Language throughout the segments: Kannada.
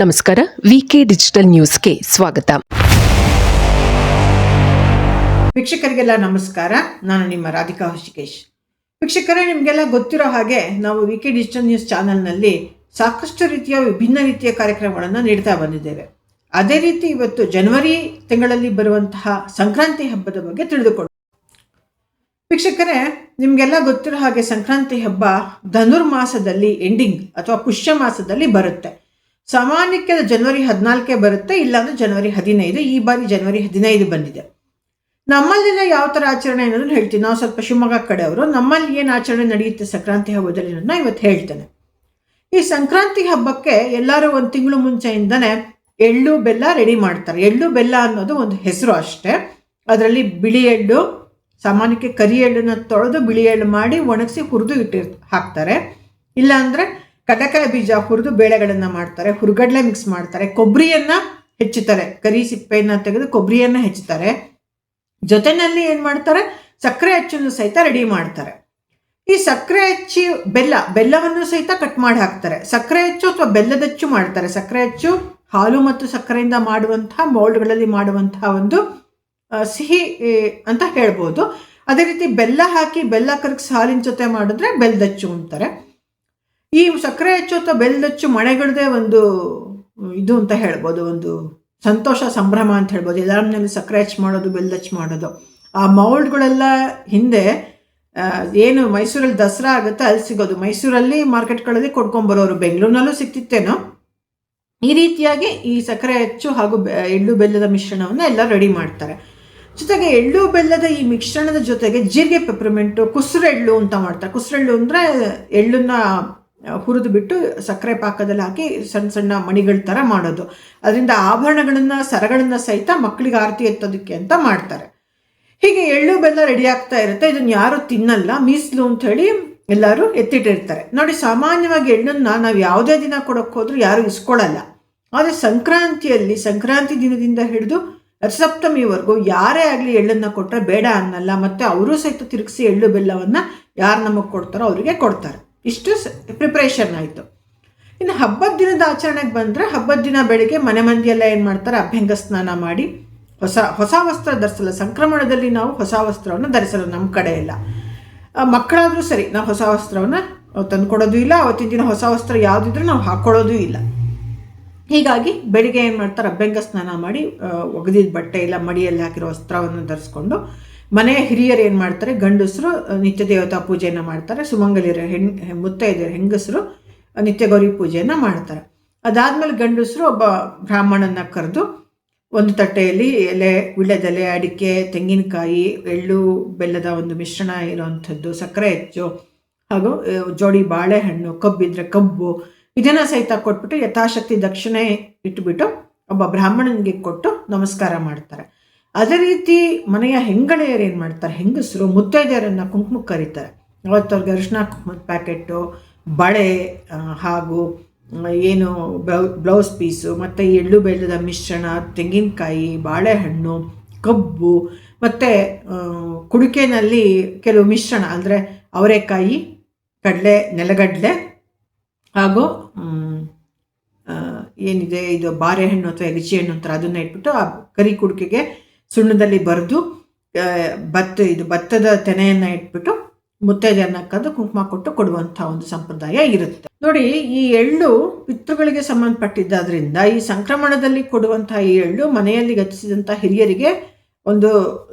ನಮಸ್ಕಾರ, ವಿಕೆ ಡಿಜಿಟಲ್ ನ್ಯೂಸ್ಗೆ ಸ್ವಾಗತ. ವೀಕ್ಷಕರಿಗೆಲ್ಲ ನಮಸ್ಕಾರ, ನಾನು ನಿಮ್ಮ ರಾಧಿಕಾ ಹೃಷಿಕೇಶ್ ವೀಕ್ಷಕರೇ, ನಿಮಗೆಲ್ಲ ಗೊತ್ತಿರೋ ಹಾಗೆ ನಾವು ವಿಕೆ ಡಿಜಿಟಲ್ ನ್ಯೂಸ್ ಚಾನಲ್ನಲ್ಲಿ ಸಾಕಷ್ಟು ರೀತಿಯ ವಿಭಿನ್ನ ರೀತಿಯ ಕಾರ್ಯಕ್ರಮಗಳನ್ನು ನೀಡ್ತಾ ಬಂದಿದ್ದೇವೆ. ಅದೇ ರೀತಿ ಇವತ್ತು ಜನವರಿ ತಿಂಗಳಲ್ಲಿ ಬರುವಂತಹ ಸಂಕ್ರಾಂತಿ ಹಬ್ಬದ ಬಗ್ಗೆ ತಿಳಿದುಕೊಂಡು ವೀಕ್ಷಕರೇ, ನಿಮಗೆಲ್ಲ ಗೊತ್ತಿರೋ ಹಾಗೆ ಸಂಕ್ರಾಂತಿ ಹಬ್ಬ ಧನುರ್ಮಾಸದಲ್ಲಿ ಎಂಡಿಂಗ್ ಅಥವಾ ಪುಷ್ಯ ಮಾಸದಲ್ಲಿ ಬರುತ್ತೆ. ಸಾಮಾನ್ಯಕ್ಕೆ ಅದು ಜನವರಿ ಹದಿನಾಲ್ಕೇ ಬರುತ್ತೆ, ಇಲ್ಲಾಂದ್ರೆ ಜನವರಿ ಹದಿನೈದು, ಈ ಬಾರಿ ಜನವರಿ ಹದಿನೈದು ಬಂದಿದೆ. ನಮ್ಮಲ್ಲಿನ ಯಾವ ಥರ ಆಚರಣೆ ಅನ್ನೋದು ಹೇಳ್ತೀನಿ. ನಾವು ಸ್ವಲ್ಪ ಶಿವಮೊಗ್ಗ ಕಡೆಯವರು, ನಮ್ಮಲ್ಲಿ ಏನು ಆಚರಣೆ ನಡೆಯುತ್ತೆ ಸಂಕ್ರಾಂತಿ ಹಬ್ಬದಲ್ಲಿ ಅನ್ನೋದನ್ನ ಇವತ್ತು ಹೇಳ್ತೇನೆ. ಈ ಸಂಕ್ರಾಂತಿ ಹಬ್ಬಕ್ಕೆ ಎಲ್ಲರೂ ಒಂದು ತಿಂಗಳು ಮುಂಚೆಯಿಂದನೇ ಎಳ್ಳು ಬೆಲ್ಲ ರೆಡಿ ಮಾಡ್ತಾರೆ. ಎಳ್ಳು ಬೆಲ್ಲ ಅನ್ನೋದು ಒಂದು ಹೆಸರು ಅಷ್ಟೇ. ಅದರಲ್ಲಿ ಬಿಳಿ ಎಳ್ಳು, ಸಾಮಾನ್ಯಕ್ಕೆ ಕರಿ ಎಳ್ಳನ್ನು ತೊಳೆದು ಬಿಳಿ ಎಳ್ಳು ಮಾಡಿ ಒಣಗಿಸಿ ಹುರಿದು ಇಟ್ಟಿರ್, ಹಾಕ್ತಾರೆ. ಇಲ್ಲಾಂದರೆ ಕಡಲೆಕಾಯಿ ಬೀಜ ಹುರಿದು ಬೇಳೆಗಳನ್ನು ಮಾಡ್ತಾರೆ, ಹುರುಗಡ್ಲೆ ಮಿಕ್ಸ್ ಮಾಡ್ತಾರೆ ಕೊಬ್ಬರಿಯನ್ನು ಹೆಚ್ಚುತ್ತಾರೆ ಕರಿ ಸಿಪ್ಪೆಯನ್ನು ತೆಗೆದು ಕೊಬ್ಬರಿಯನ್ನು ಹೆಚ್ಚುತ್ತಾರೆ ಜೊತೆನಲ್ಲಿ ಏನು ಮಾಡ್ತಾರೆ, ಸಕ್ಕರೆ ಅಚ್ಚನ್ನು ಸಹಿತ ರೆಡಿ ಮಾಡ್ತಾರೆ. ಈ ಸಕ್ಕರೆ ಹಚ್ಚಿ ಬೆಲ್ಲ, ಬೆಲ್ಲವನ್ನು ಸಹಿತ ಕಟ್ ಮಾಡಿ ಹಾಕ್ತಾರೆ. ಸಕ್ಕರೆ ಹೆಚ್ಚು ಅಥವಾ ಬೆಲ್ಲದಚ್ಚು ಮಾಡ್ತಾರೆ. ಸಕ್ಕರೆ ಹೆಚ್ಚು ಹಾಲು ಮತ್ತು ಸಕ್ಕರೆಯಿಂದ ಮಾಡುವಂತಹ ಮೌಲ್ಡ್ಗಳಲ್ಲಿ ಮಾಡುವಂತಹ ಒಂದು ಸಿಹಿ ಅಂತ ಹೇಳ್ಬೋದು. ಅದೇ ರೀತಿ ಬೆಲ್ಲ ಹಾಕಿ, ಬೆಲ್ಲ ಕರಗಿಸಿ ಹಾಲಿನ ಜೊತೆ ಮಾಡಿದ್ರೆ ಬೆಲ್ಲದಚ್ಚು ಅಂತಾರೆ. ಈ ಸಕ್ಕರೆ ಹೆಚ್ಚು ಅಥವಾ ಬೆಲ್ಲದಚ್ಚು ಮಳೆಗಳದೇ ಒಂದು ಇದು ಅಂತ ಹೇಳ್ಬೋದು, ಒಂದು ಸಂತೋಷ, ಸಂಭ್ರಮ ಅಂತ ಹೇಳ್ಬೋದು. ಎಲ್ಲರ ಮನೇಲಿ ಸಕ್ಕರೆ ಹೆಚ್ಚು ಮಾಡೋದು ಬೆಲ್ಲಚ್ಚು ಮಾಡೋದು. ಆ ಮೌಲ್ಡ್ಗಳೆಲ್ಲ ಹಿಂದೆ ಏನು ಮೈಸೂರಲ್ಲಿ ದಸರಾ ಆಗುತ್ತೆ ಅಲ್ಲಿ ಸಿಗೋದು. ಮೈಸೂರಲ್ಲಿ ಮಾರ್ಕೆಟ್ಗಳಲ್ಲಿ ಕೊಂಡ್ಕೊಂಬರೋರು ಬೆಂಗಳೂರಿನಲ್ಲೂ ಸಿಕ್ತಿತ್ತೇನೋ? ಈ ರೀತಿಯಾಗಿ ಈ ಸಕ್ಕರೆ ಹೆಚ್ಚು ಹಾಗೂ ಎಳ್ಳು ಬೆಲ್ಲದ ಮಿಶ್ರಣವನ್ನು ಎಲ್ಲ ರೆಡಿ ಮಾಡ್ತಾರೆ. ಜೊತೆಗೆ ಎಳ್ಳು ಬೆಲ್ಲದ ಈ ಮಿಶ್ರಣದ ಜೊತೆಗೆ ಜೀರಿಗೆ ಪೆಪ್ರಮೆಂಟು ಕುಸುರೆಳ್ಳು ಅಂತ ಮಾಡ್ತಾರೆ. ಕುಸುರೆಳ್ಳು ಅಂದರೆ ಎಳ್ಳನ್ನ ಹುರಿದು ಬಿಟ್ಟು ಸಕ್ಕರೆ ಪಾಕದಲ್ಲಿ ಹಾಕಿ ಸಣ್ಣ ಸಣ್ಣ ಮಣಿಗಳ ಥರ ಮಾಡೋದು. ಅದರಿಂದ ಆಭರಣಗಳನ್ನು, ಸರಗಳನ್ನು ಸಹಿತ ಮಕ್ಕಳಿಗೆ ಆರತಿ ಎತ್ತೋದಕ್ಕೆ ಅಂತ ಮಾಡ್ತಾರೆ. ಹೀಗೆ ಎಳ್ಳು ಬೆಲ್ಲ ರೆಡಿ ಆಗ್ತಾ ಇರುತ್ತೆ. ಇದನ್ನು ಯಾರು ತಿನ್ನಲ್ಲ. ಮೀಸಲು ಅಂತ ಹೇಳಿ ಎಲ್ಲರೂ ಎತ್ತಿಟ್ಟಿರ್ತಾರೆ. ನೋಡಿ, ಸಾಮಾನ್ಯವಾಗಿ ಎಳ್ಳನ್ನ ನಾವು ಯಾವುದೇ ದಿನ ಕೊಡೋಕೆ ಹೋದ್ರೂ ಯಾರು ಇಸ್ಕೊಳ್ಳಲ್ಲ ಆದರೆ ಸಂಕ್ರಾಂತಿಯಲ್ಲಿ, ಸಂಕ್ರಾಂತಿ ದಿನದಿಂದ ಹಿಡಿದು ರಥಸಪ್ತಮಿವರೆಗೂ ಯಾರೇ ಆಗಲಿ ಎಳ್ಳನ್ನು ಕೊಟ್ಟರೆ ಬೇಡ ಅನ್ನಲ್ಲ. ಮತ್ತು ಅವರು ಸಹಿತ ತಿರುಗಿಸಿ ಎಳ್ಳು ಬೆಲ್ಲವನ್ನು ಯಾರು ನಮಗೆ ಕೊಡ್ತಾರೋ ಅವರಿಗೆ ಕೊಡ್ತಾರೆ. ಇಷ್ಟು ಪ್ರಿಪ್ರೇಷನ್ ಆಯಿತು. ಇನ್ನು ಹಬ್ಬದ ದಿನದ ಆಚರಣೆಗೆ ಬಂದರೆ ಹಬ್ಬದ ದಿನ ಬೆಳಿಗ್ಗೆ ಮನೆ ಮಂದಿಯೆಲ್ಲ ಏನು ಮಾಡ್ತಾರೆ? ಅಭ್ಯಂಗ ಸ್ನಾನ ಮಾಡಿ ಹೊಸ ಹೊಸ ವಸ್ತ್ರ ಧರಿಸಲ್ಲ. ಸಂಕ್ರಮಣದಲ್ಲಿ ನಾವು ಹೊಸ ವಸ್ತ್ರವನ್ನು ಧರಿಸಲ್ಲ ನಮ್ಮ ಕಡೆ ಇಲ್ಲ ಮಕ್ಕಳಾದರೂ ಸರಿ, ನಾವು ಹೊಸ ವಸ್ತ್ರವನ್ನು ತಂದುಕೊಡೋದು ಇಲ್ಲ. ಅವತ್ತಿನ ದಿನ ಹೊಸ ವಸ್ತ್ರ ಯಾವುದಿದ್ರೂ ನಾವು ಹಾಕ್ಕೊಳ್ಳೋದು ಇಲ್ಲ. ಹೀಗಾಗಿ ಬೆಳಿಗ್ಗೆ ಏನು ಮಾಡ್ತಾರೆ? ಅಭ್ಯಂಗ ಸ್ನಾನ ಮಾಡಿ ಒಗೆದಿದ್ದ ಬಟ್ಟೆ ಇಲ್ಲ, ಮಡಿಯಲ್ಲಿ ಹಾಕಿರೋ ವಸ್ತ್ರವನ್ನು ಧರಿಸ್ಕೊಂಡು ಮನೆಯ ಹಿರಿಯರು ಏನು ಮಾಡ್ತಾರೆ, ಗಂಡಸರು ನಿತ್ಯ ದೇವತಾ ಪೂಜೆಯನ್ನು ಮಾಡ್ತಾರೆ, ಸುಮಂಗಲಿಯರ ಹೆಣ್ ಮುತ್ತೈದೆಯರ ಹೆಂಗಸರು ನಿತ್ಯ ಗೌರಿ ಪೂಜೆಯನ್ನು ಮಾಡ್ತಾರೆ. ಅದಾದಮೇಲೆ ಗಂಡಸರು ಒಬ್ಬ ಬ್ರಾಹ್ಮಣನ ಕರೆದು ಒಂದು ತಟ್ಟೆಯಲ್ಲಿ ಎಲೆ ವಿಳ್ಯದೆಲೆ ಅಡಿಕೆ, ತೆಂಗಿನಕಾಯಿ, ಎಳ್ಳು, ಬೆಲ್ಲದ ಒಂದು ಮಿಶ್ರಣ ಇರುವಂಥದ್ದು, ಸಕ್ಕರೆ ಹೆಚ್ಚು, ಹಾಗೂ ಜೋಡಿ ಬಾಳೆಹಣ್ಣು ಕಬ್ಬಿದ್ರೆ ಕಬ್ಬು, ಇದನ್ನು ಸಹಿತ ಕೊಟ್ಬಿಟ್ಟು ಯಥಾಶಕ್ತಿ ದಕ್ಷಿಣೆ ಇಟ್ಬಿಟ್ಟು ಒಬ್ಬ ಬ್ರಾಹ್ಮಣನಿಗೆ ಕೊಟ್ಟು ನಮಸ್ಕಾರ ಮಾಡ್ತಾರೆ. ಅದೇ ರೀತಿ ಮನೆಯ ಹೆಂಗಳೆಯರು ಏನು ಮಾಡ್ತಾರೆ? ಹೆಂಗಸರು ಮುತ್ತೈದೆಯರನ್ನು ಕುಂಕುಮಕ್ಕೆ ಕರೀತಾರೆ. ಅವತ್ತು ಅವ್ರಿಗೆ ಅರಿಶಿನ ಕುಂಕುಮದ ಪ್ಯಾಕೆಟು, ಬಳೆ ಹಾಗೂ ಏನು ಬ್ಲೌ- ಬ್ಲೌಸ್ ಪೀಸು, ಮತ್ತು ಎಳ್ಳು ಬೆಲ್ಲದ ಮಿಶ್ರಣ, ತೆಂಗಿನಕಾಯಿ, ಬಾಳೆಹಣ್ಣು, ಕಬ್ಬು, ಮತ್ತು ಕುಡಿಕೆನಲ್ಲಿ ಕೆಲವು ಮಿಶ್ರಣ, ಅಂದರೆ ಅವರೆಕಾಯಿ, ಕಡಲೆ, ನೆಲಗಡಲೆ, ಹಾಗೂ ಏನಿದೆ? ಇದು ಬಾರೆಹಣ್ಣು ಅಥವಾ ಎಗಚಿ ಹಣ್ಣು ಅಂತ ಅದನ್ನು ಇಟ್ಬಿಟ್ಟು ಆ ಕರಿ ಕುಡಿಕೆಗೆ ಸುಣ್ಣದಲ್ಲಿ ಬರೆದು ಭತ್ತ ಇದು ಭತ್ತದ ತೆನೆಯನ್ನು ಇಟ್ಬಿಟ್ಟು ಮುತ್ತೈದೆಯನ್ನ ಕದ್ದು ಕುಂಕುಮ ಕೊಟ್ಟು ಕೊಡುವಂಥ ಒಂದು ಸಂಪ್ರದಾಯ ಇರುತ್ತೆ. ನೋಡಿ, ಈ ಎಳ್ಳು ಪಿತೃಗಳಿಗೆ ಸಂಬಂಧಪಟ್ಟಿದ್ದಾದ್ರಿಂದ ಈ ಸಂಕ್ರಮಣದಲ್ಲಿ ಕೊಡುವಂತಹ ಈ ಎಳ್ಳು ಮನೆಯಲ್ಲಿ ಗತಿಸಿದಂಥ ಹಿರಿಯರಿಗೆ ಒಂದು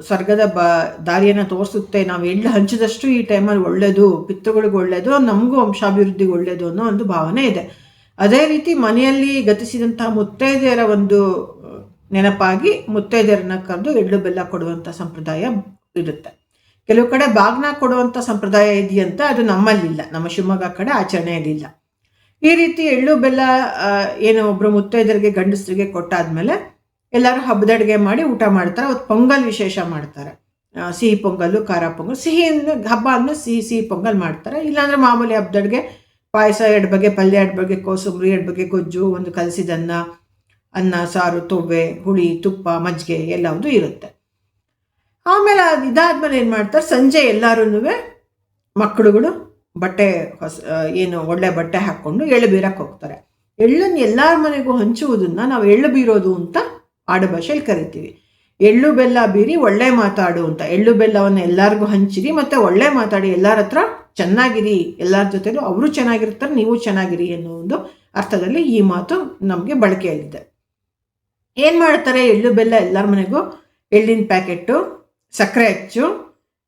ಸ್ವರ್ಗದ ಬ, ದಾರಿಯನ್ನು ತೋರಿಸುತ್ತೆ. ನಾವು ಎಳ್ಳು ಹಂಚಿದಷ್ಟು ಈ ಟೈಮಲ್ಲಿ ಒಳ್ಳೆಯದು ಪಿತೃಗಳಿಗೆ ಒಳ್ಳೆಯದು ನಮಗೂ ವಂಶಾಭಿವೃದ್ಧಿಗೆ ಒಳ್ಳೆಯದು ಅನ್ನೋ ಒಂದು ಭಾವನೆ ಇದೆ. ಅದೇ ರೀತಿ ಮನೆಯಲ್ಲಿ ಗತಿಸಿದಂತಹ ಮುತ್ತೈದೆಯರ ಒಂದು ನೆನಪಾಗಿ ಮುತ್ತೈದೆಯರನ್ನ ಕರೆದು ಎಳ್ಳು ಬೆಲ್ಲ ಕೊಡುವಂಥ ಸಂಪ್ರದಾಯ ಇರುತ್ತೆ. ಕೆಲವು ಕಡೆ ಬಾಗ್ನ ಕೊಡುವಂಥ ಸಂಪ್ರದಾಯ ಇದೆಯಂತ ಅದು ನಮ್ಮಲ್ಲಿಲ್ಲ. ನಮ್ಮ ಶಿವಮೊಗ್ಗ ಕಡೆ ಆಚರಣೆಯಲ್ಲಿಲ್ಲ ಈ ರೀತಿ ಎಳ್ಳು ಬೆಲ್ಲ ಏನು ಒಬ್ಬರು ಮುತ್ತೈದರಿಗೆ ಗಂಡಸರಿಗೆ ಕೊಟ್ಟಾದ್ಮೇಲೆ ಎಲ್ಲರೂ ಹಬ್ಬದ ಅಡುಗೆ ಮಾಡಿ ಊಟ ಮಾಡ್ತಾರೆ. ಅವತ್ತು ಪೊಂಗಲ್ ವಿಶೇಷ ಮಾಡ್ತಾರೆ. ಸಿಹಿ ಪೊಂಗಲ್ಲು ಖಾರ ಪೊಂಗಲ್ ಸಿಹಿ ಅಂದ್ರೆ ಹಬ್ಬ ಅಂದ್ರೆ ಸಿಹಿ ಸಿಹಿ ಪೊಂಗಲ್ ಮಾಡ್ತಾರೆ. ಇಲ್ಲಾಂದ್ರೆ ಮಾಮೂಲಿ ಹಬ್ಬದ ಅಡುಗೆ ಪಾಯಸ ಎರಡು ಬಗೆ ಪಲ್ಯ ಎರಡು ಬಗೆ ಕೋಸಂಬರಿ ಎರಡು ಬಗೆ ಗೊಜ್ಜು, ಒಂದು ಕಲಸಿದನ್ನ ಅನ್ನ, ಸಾರು ತೊವ್ವೆ ಹುಳಿ, ತುಪ್ಪ, ಮಜ್ಜಿಗೆ ಎಲ್ಲವೂ ಇರುತ್ತೆ. ಆಮೇಲೆ ಅದು ಇದಾದ್ಮೇಲೆ ಏನು ಮಾಡ್ತಾರೆ, ಸಂಜೆ ಎಲ್ಲರೂ ಮಕ್ಕಳುಗಳು ಬಟ್ಟೆ ಹೊಸ ಏನು ಒಳ್ಳೆ ಬಟ್ಟೆ ಹಾಕ್ಕೊಂಡು ಎಳ್ಳು ಬೀರಕ್ಕೆ ಹೋಗ್ತಾರೆ. ಎಳ್ಳನ್ನು ಎಲ್ಲರ ಮನೆಗೂ ಹಂಚುವುದನ್ನ ನಾವು ಎಳ್ಳು ಬೀರೋದು ಅಂತ ಆಡುಭಾಷೆಯಲ್ಲಿ ಕರಿತೀವಿ. ಎಳ್ಳು ಬೆಲ್ಲ ಬೀರಿ ಒಳ್ಳೆ ಮಾತಾಡು ಅಂತ. ಎಳ್ಳು ಬೆಲ್ಲವನ್ನು ಎಲ್ಲರಿಗೂ ಹಂಚಿರಿ, ಮತ್ತು ಒಳ್ಳೆ ಮಾತಾಡಿ, ಎಲ್ಲರ ಹತ್ರ ಚೆನ್ನಾಗಿರಿ, ಎಲ್ಲರ ಜೊತೆಲೂ ಅವರು ಚೆನ್ನಾಗಿರ್ತಾರೆ, ನೀವು ಚೆನ್ನಾಗಿರಿ ಅನ್ನೋ ಒಂದು ಅರ್ಥದಲ್ಲಿ ಈ ಮಾತು ನಮಗೆ ಬಳಕೆಯಲ್ಲಿದೆ. ಏನು ಮಾಡ್ತಾರೆ ಎಳ್ಳು, ಬೆಲ್ಲ ಎಲ್ಲರ ಮನೆಗೂ? ಎಳ್ಳಿನ ಪ್ಯಾಕೆಟ್ಟು, ಸಕ್ಕರೆ ಅಚ್ಚು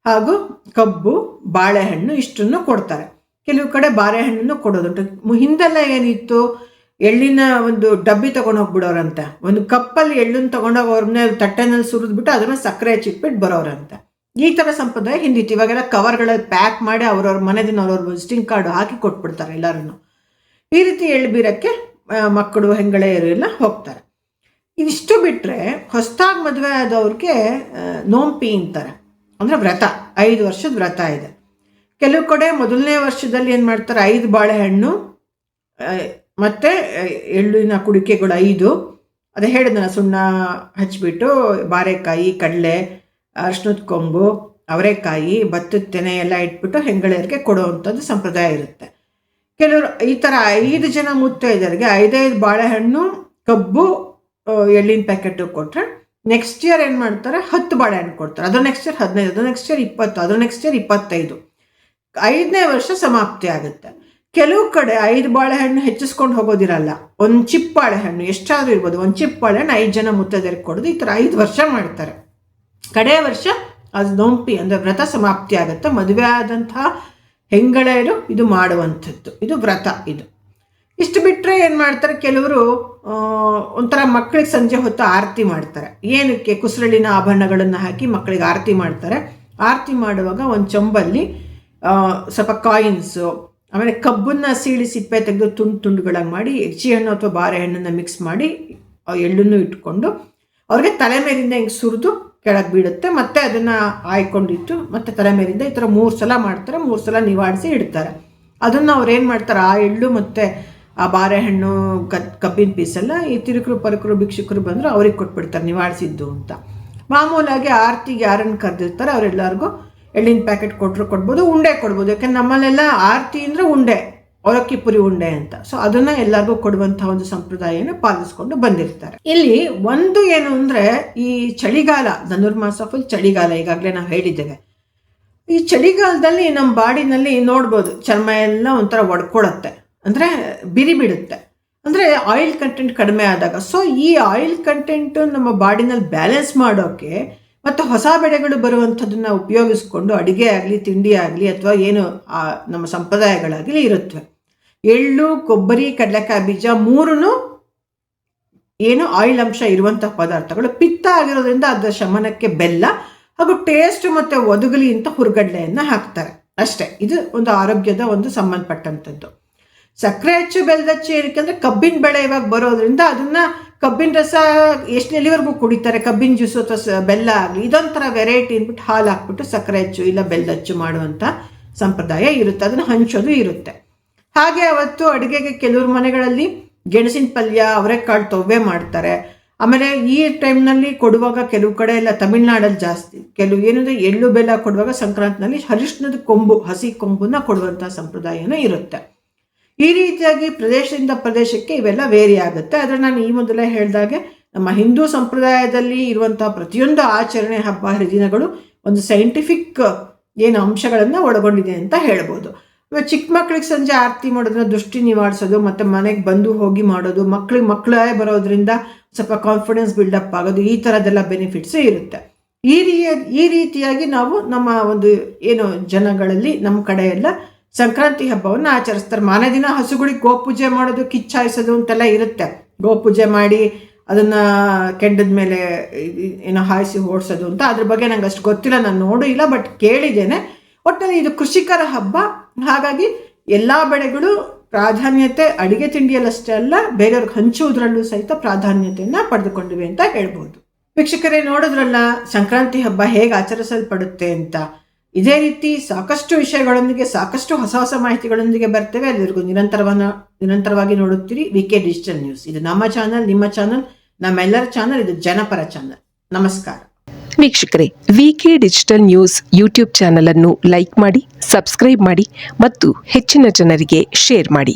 ಹಾಗೂ ಕಬ್ಬು, ಬಾಳೆಹಣ್ಣು ಇಷ್ಟನ್ನು ಕೊಡ್ತಾರೆ. ಕೆಲವು ಕಡೆ ಬಾಳೆಹಣ್ಣನ್ನು ಕೊಡೋದುಂಟು. ಹಿಂದೆಲ್ಲ ಏನಿತ್ತು? ಎಳ್ಳಿನ ಒಂದು ಡಬ್ಬಿ ತೊಗೊಂಡು ಹೋಗ್ಬಿಡೋರಂತೆ. ಒಂದು ಕಪ್ಪಲ್ಲಿ ಎಳ್ಳನ್ನು ತಗೊಂಡೋಗಿ ಅವ್ರನ್ನೇ ತಟ್ಟೆನಲ್ಲಿ ಸುರಿದ್ಬಿಟ್ಟು ಅದನ್ನು ಸಕ್ಕರೆ ಚಿಟ್ಬಿಟ್ಟು ಬರೋರಂತೆ. ಈ ಥರ ಸಂಪ್ರದಾಯ ಹಿಂದಿತ್ತು. ಇವಾಗೆಲ್ಲ ಕವರ್ಗಳಲ್ಲಿ ಪ್ಯಾಕ್ ಮಾಡಿ ಅವ್ರವ್ರ ಮನೆ ದಿನ ಅವ್ರವ್ರ ವಿಸಿಟಿಂಗ್ ಕಾರ್ಡು ಹಾಕಿ ಕೊಟ್ಬಿಡ್ತಾರೆ ಎಲ್ಲರನ್ನು. ಈ ರೀತಿ ಎಳ್ಳು ಬೀರಕ್ಕೆ ಮಕ್ಕಳು, ಹೆಂಗಳೆಯರು ಎಲ್ಲ ಹೋಗ್ತಾರೆ. ಇದಿಷ್ಟು ಬಿಟ್ಟರೆ ಹೊಸದಾಗಿ ಮದುವೆ ಆದವ್ರಿಗೆ ನೋಂಪಿ ಅಂತಾರೆ. ಅಂದರೆ ವ್ರತ. ಐದು ವರ್ಷದ ವ್ರತ ಇದೆ. ಕೆಲವು ಕಡೆ ಮೊದಲನೇ ವರ್ಷದಲ್ಲಿ ಏನು ಮಾಡ್ತಾರೆ? ಐದು ಬಾಳೆಹಣ್ಣು ಮತ್ತು ಎಳ್ಳಿನ ಕುಡಿಕೆಗಳು ಐದು. ಅದೇ ಹೇಳಿದ್ನಲ್ಲ, ಸುಣ್ಣ ಹಚ್ಚಿಬಿಟ್ಟು ಬಾರೆಕಾಯಿ, ಕಡಲೆ ಅರ್ಶಿನದ ಕೊಂಬು, ಅವರೆಕಾಯಿ, ಭತ್ತದ ತೆನೆ ಎಲ್ಲ ಇಟ್ಬಿಟ್ಟು ಹೆಂಗಳೆಯರಿಗೆ ಕೊಡುವಂಥದ್ದು ಸಂಪ್ರದಾಯ ಇರುತ್ತೆ. ಕೆಲವರು ಈ ಥರ ಐದು ಜನ ಮುತ್ತೈದರಿಗೆ ಐದೈದು ಬಾಳೆಹಣ್ಣು, ಕಬ್ಬು ಎಳ್ಳಿನ ಪ್ಯಾಕೆಟು ಕೊಟ್ಟರೆ ನೆಕ್ಸ್ಟ್ ಇಯರ್ ಏನು ಮಾಡ್ತಾರೆ? ಹತ್ತು ಬಾಳೆಹಣ್ಣು ಕೊಡ್ತಾರೆ. ಅದು ನೆಕ್ಸ್ಟ್ ಇಯರ್ ಹದಿನೈದು, ಅದು ನೆಕ್ಸ್ಟ್ ಇಯರ್ ಇಪ್ಪತ್ತು, ಅದು ನೆಕ್ಸ್ಟ್ ಇಯರ್ ಇಪ್ಪತ್ತೈದು. ಐದನೇ ವರ್ಷ ಸಮಾಪ್ತಿ ಆಗುತ್ತೆ. ಕೆಲವು ಕಡೆ ಐದು ಬಾಳೆಹಣ್ಣು ಹೆಚ್ಚಿಸ್ಕೊಂಡು ಹೋಗೋದಿರಲ್ಲ. ಒಂದು ಚಿಪ್ ಬಾಳೆಹಣ್ಣು ಎಷ್ಟಾದರೂ ಇರ್ಬೋದು. ಒಂದು ಚಿಪ್ ಬಾಳೆಹಣ್ಣು ಐದು ಜನ ಮುತ್ತದರಿಗೆ ಕೊಡೋದು. ಈ ಥರ ಐದು ವರ್ಷ ಮಾಡ್ತಾರೆ. ಕಡೇ ವರ್ಷ ಅದು ನೋಂಪಿ, ಅಂದರೆ ವ್ರತ ಸಮಾಪ್ತಿ ಆಗುತ್ತೆ. ಮದುವೆ ಆದಂತಹ ಹೆಂಗಳೆಯರು ಇದು ಮಾಡುವಂಥದ್ದು. ಇದು ವ್ರತ ಇದು. ಇಷ್ಟು ಬಿಟ್ಟರೆ ಏನು ಮಾಡ್ತಾರೆ? ಕೆಲವರು ಒಂಥರ ಮಕ್ಕಳಿಗೆ ಸಂಜೆ ಹೊತ್ತು ಆರತಿ ಮಾಡ್ತಾರೆ. ಏನಕ್ಕೆ? ಕುಸರಳಿನ ಆಭರಣಗಳನ್ನು ಹಾಕಿ ಮಕ್ಕಳಿಗೆ ಆರತಿ ಮಾಡ್ತಾರೆ. ಆರತಿ ಮಾಡುವಾಗ ಒಂದು ಚೊಂಬಲ್ಲಿ ಸ್ವಲ್ಪ ಕಾಯಿನ್ಸು ಆಮೇಲೆ ಕಬ್ಬನ್ನ ಸೀಳಿ ಸಿಪ್ಪೆ ತೆಗೆದು ತುಂಡು ತುಂಡುಗಳಾಗಿ ಮಾಡಿ ಹೆಚ್ಚಿ ಹಣ್ಣು ಅಥವಾ ಬಾರೆಹಣ್ಣನ್ನು ಮಿಕ್ಸ್ ಮಾಡಿ ಎಳ್ಳನ್ನು ಇಟ್ಕೊಂಡು ಅವ್ರಿಗೆ ತಲೆ ಮೇಲಿಂದ ಹಿಂಗೆ ಸುರಿದು ಕೆಳಗೆ ಬೀಳುತ್ತೆ. ಮತ್ತೆ ಅದನ್ನು ಆಯ್ಕೊಂಡಿಟ್ಟು ಮತ್ತೆ ತಲೆ ಮೇಲಿಂದ ಈ ಥರ ಮೂರು ಸಲ ಮಾಡ್ತಾರೆ. ಮೂರು ಸಲ ನಿವಾರಿಸಿ ಇಡ್ತಾರೆ. ಅದನ್ನು ಅವ್ರು ಏನು ಮಾಡ್ತಾರೆ? ಆ ಎಳ್ಳು ಮತ್ತು ಆ ಬಾರೆಹಣ್ಣು ಕತ್, ಕಬ್ಬಿನ ಪೀಸೆಲ್ಲ ಈ ತಿರುಕರು, ಪರಕರು, ಭಿಕ್ಷುಕರು ಬಂದರು ಅವ್ರಿಗೆ ಕೊಟ್ಬಿಡ್ತಾರೆ ನಿವಾರಿಸಿದ್ದು ಅಂತ. ಮಾಮೂಲಾಗಿ ಆರತಿಗೆ ಯಾರನ್ನು ಕರೆದಿರ್ತಾರೆ ಅವರೆಲ್ಲರಿಗೂ ಎಳ್ಳಿನ ಪ್ಯಾಕೆಟ್ ಕೊಟ್ಟರು ಕೊಡ್ಬೋದು, ಉಂಡೆ ಕೊಡ್ಬೋದು. ಯಾಕೆಂದ್ರೆ ನಮ್ಮಲ್ಲೆಲ್ಲ ಆರತಿ ಅಂದರೆ ಉಂಡೆ, ಅವಲಕ್ಕಿ ಪುರಿ ಉಂಡೆ ಅಂತ. ಸೊ ಅದನ್ನು ಎಲ್ಲರಿಗೂ ಕೊಡುವಂಥ ಒಂದು ಸಂಪ್ರದಾಯನ ಪಾಲಿಸ್ಕೊಂಡು ಬಂದಿರ್ತಾರೆ. ಇಲ್ಲಿ ಒಂದು ಏನು ಅಂದರೆ ಈ ಚಳಿಗಾಲ, ಧನುರ್ಮಾಸ ಫುಲ್ ಚಳಿಗಾಲ ಈಗಾಗಲೇ ನಾವು ಹೇಳಿದ್ದೇವೆ. ಈ ಚಳಿಗಾಲದಲ್ಲಿ ನಮ್ಮ ಬಾಡಿನಲ್ಲಿ ನೋಡ್ಬೋದು, ಚರ್ಮ ಎಲ್ಲ ಒಂಥರ ಒಡ್ಕೊಳತ್ತೆ. ಅಂದರೆ ಬಿರಿ ಬಿಡುತ್ತೆ. ಅಂದರೆ ಆಯಿಲ್ ಕಂಟೆಂಟ್ ಕಡಿಮೆ ಆದಾಗ. ಸೊ ಈ ಆಯಿಲ್ ಕಂಟೆಂಟು ನಮ್ಮ ಬಾಡಿನಲ್ಲಿ ಬ್ಯಾಲೆನ್ಸ್ ಮಾಡೋಕ್ಕೆ ಮತ್ತು ಹೊಸ ಬೆಳೆಗಳು ಬರುವಂಥದ್ದನ್ನು ಉಪಯೋಗಿಸ್ಕೊಂಡು ಅಡುಗೆ ಆಗಲಿ, ತಿಂಡಿ ಆಗಲಿ ಅಥವಾ ಏನು ನಮ್ಮ ಸಂಪ್ರದಾಯಗಳಾಗಲಿ ಇರುತ್ತವೆ. ಎಳ್ಳು, ಕೊಬ್ಬರಿ, ಕಡಲೆಕಾಯಿ ಬೀಜ ಮೂರೂ ಏನು ಆಯಿಲ್ ಅಂಶ ಇರುವಂಥ ಪದಾರ್ಥಗಳು. ಪಿತ್ತ ಆಗಿರೋದ್ರಿಂದ ಅದರ ಶಮನಕ್ಕೆ ಬೆಲ್ಲ ಹಾಗೂ ಟೇಸ್ಟ್ ಮತ್ತು ಒದಗಲಿ ಅಂತ ಹುರ್ಗಡ್ಲೆಯನ್ನು ಹಾಕ್ತಾರೆ. ಅಷ್ಟೇ. ಇದು ಒಂದು ಆರೋಗ್ಯದ ಒಂದು ಸಂಬಂಧಪಟ್ಟಂಥದ್ದು ಸಕ್ಕರೆ ಹೆಚ್ಚು ಬೆಲ್ಲದಚ್ಚು ಏನಕ್ಕೆ ಅಂದರೆ ಕಬ್ಬಿನ ಬೆಳೆ ಇವಾಗ ಬರೋದ್ರಿಂದ ಅದನ್ನು ಕಬ್ಬಿನ ರಸ ಎಷ್ಟು ಎಲ್ಲಿವರೆಗೂ ಕುಡಿತಾರೆ? ಕಬ್ಬಿನ ಜ್ಯೂಸು ಅಥವಾ ಬೆಲ್ಲ ಆಗಲಿ ಇದೊಂಥರ ವೆರೈಟಿ ಅಂದ್ಬಿಟ್ಟು ಹಾಲು ಹಾಕ್ಬಿಟ್ಟು ಸಕ್ಕರೆ ಹೆಚ್ಚು ಇಲ್ಲ ಬೆಲ್ದಚ್ಚು ಮಾಡುವಂಥ ಸಂಪ್ರದಾಯ ಇರುತ್ತೆ. ಅದನ್ನು ಹಂಚೋದು ಇರುತ್ತೆ. ಹಾಗೆ ಅವತ್ತು ಅಡುಗೆಗೆ ಕೆಲವ್ರ ಮನೆಗಳಲ್ಲಿ ಗೆಣಸಿನ ಪಲ್ಯ, ಅವರೆಕಾಳು ತೊವ್ವೆ ಮಾಡ್ತಾರೆ. ಆಮೇಲೆ ಈ ಟೈಮ್ನಲ್ಲಿ ಕೊಡುವಾಗ ಕೆಲವು ಕಡೆ ಎಲ್ಲ ತಮಿಳ್ನಾಡಲ್ಲಿ ಜಾಸ್ತಿ, ಕೆಲವು ಏನಂದರೆ ಎಳ್ಳು ಬೆಲ್ಲ ಕೊಡುವಾಗ ಸಂಕ್ರಾಂತಿನಲ್ಲಿ ಹರಿಷ್ಣದ ಕೊಂಬು, ಹಸಿ ಕೊಂಬನ್ನು ಕೊಡುವಂಥ ಸಂಪ್ರದಾಯನೂ ಇರುತ್ತೆ. ಈ ರೀತಿಯಾಗಿ ಪ್ರದೇಶದಿಂದ ಪ್ರದೇಶಕ್ಕೆ ಇವೆಲ್ಲ ವೇರಿ ಆಗುತ್ತೆ. ಆದರೆ ನಾನು ಈ ಮೊದಲೇ ಹೇಳಿದಾಗೆ, ನಮ್ಮ ಹಿಂದೂ ಸಂಪ್ರದಾಯದಲ್ಲಿ ಇರುವಂಥ ಪ್ರತಿಯೊಂದು ಆಚರಣೆ ಹಬ್ಬ, ಹರಿದಿನಗಳು ಒಂದು ಸೈಂಟಿಫಿಕ್ ಏನು ಅಂಶಗಳನ್ನು ಒಳಗೊಂಡಿದೆ ಅಂತ ಹೇಳ್ಬೋದು. ಚಿಕ್ಕ ಮಕ್ಳಿಗೆ ಸಂಜೆ ಆರತಿ ಮಾಡೋದನ್ನ ದೃಷ್ಟಿ ನಿವಾರಿಸೋದು, ಮತ್ತು ಮನೆಗೆ ಬಂದು ಹೋಗಿ ಮಾಡೋದು, ಮಕ್ಳಿಗೆ ಮಕ್ಕಳೇ ಬರೋದ್ರಿಂದ ಸ್ವಲ್ಪ ಕಾನ್ಫಿಡೆನ್ಸ್ ಬಿಲ್ಡಪ್ ಆಗೋದು, ಈ ಥರದ್ದೆಲ್ಲ ಬೆನಿಫಿಟ್ಸ್ ಇರುತ್ತೆ. ಈ ರೀ, ಈ ರೀತಿಯಾಗಿ ನಾವು ನಮ್ಮ ಒಂದು, ಏನು ಜನಗಳಲ್ಲಿ, ನಮ್ಮ ಕಡೆ ಎಲ್ಲ ಸಂಕ್ರಾಂತಿ ಹಬ್ಬವನ್ನು ಆಚರಿಸ್ತಾರೆ. ಮಾನೇ ದಿನ ಹಸುಗಳಿಗೆ ಗೋಪೂಜೆ ಮಾಡೋದು ಕಿಚ್ಚಾಯಿಸೋದು ಅಂತೆಲ್ಲ ಇರುತ್ತೆ. ಗೋಪೂಜೆ ಮಾಡಿ ಅದನ್ನು ಕೆಂಡದ ಮೇಲೆ ಏನೋ ಹಾಯಿಸಿ ಓಡಿಸೋದು ಅಂತ. ಅದ್ರ ಬಗ್ಗೆ ನಂಗೆ ಅಷ್ಟು ಗೊತ್ತಿಲ್ಲ, ನಾನು ನೋಡಿಲ್ಲ ಬಟ್ ಕೇಳಿದ್ದೇನೆ. ಒಟ್ಟಿನಲ್ಲಿ ಇದು ಕೃಷಿಕರ ಹಬ್ಬ. ಹಾಗಾಗಿ ಎಲ್ಲ ಬೆಳೆಗಳು ಪ್ರಾಧಾನ್ಯತೆ, ಅಡಿಗೆ ತಿಂಡಿಯಲ್ಲಷ್ಟೇ ಅಲ್ಲ, ಬೇರೆಯವ್ರಿಗೆ ಹಂಚುವುದರಲ್ಲೂ ಸಹಿತ ಪ್ರಾಧಾನ್ಯತೆಯನ್ನು ಪಡೆದುಕೊಂಡಿವೆ ಅಂತ ಹೇಳ್ಬೋದು. ವೀಕ್ಷಕರೇ, ನೋಡಿದ್ರಲ್ಲ, ಸಂಕ್ರಾಂತಿ ಹಬ್ಬ ಹೇಗೆ ಆಚರಿಸಲ್ಪಡುತ್ತೆ ಅಂತ. ಇದೇ ರೀತಿ ಸಾಕಷ್ಟು ವಿಷಯಗಳೊಂದಿಗೆ, ಸಾಕಷ್ಟು ಹೊಸ ಹೊಸ ಮಾಹಿತಿಗಳೊಂದಿಗೆ ಬರ್ತೇವೆ. ಅಲ್ಲಿವರೆಗೂ ನಿರಂತರವನ್ನ, ನಿರಂತರವಾಗಿ ನೋಡುತ್ತೀರಿ. ವಿ ಕೆ ಡಿಜಿಟಲ್ ನ್ಯೂಸ್ ಇದು ನಮ್ಮ ಚಾನಲ್ ನಿಮ್ಮ ಚಾನಲ್ ನಮ್ಮೆಲ್ಲರ ಚಾನಲ್ ಇದು ಜನಪರ ಚಾನಲ್ ನಮಸ್ಕಾರ. ವೀಕ್ಷಕರೇ VK digital news YouTube channel ಅನ್ನು ಲೈಕ್ ಮಾಡಿ ಸಬ್ಸ್ಕ್ರೈಬ್ ಮಾಡಿ, ಮತ್ತು ಹೆಚ್ಚಿನ ಜನರಿಗೆ ಶೇರ್ ಮಾಡಿ.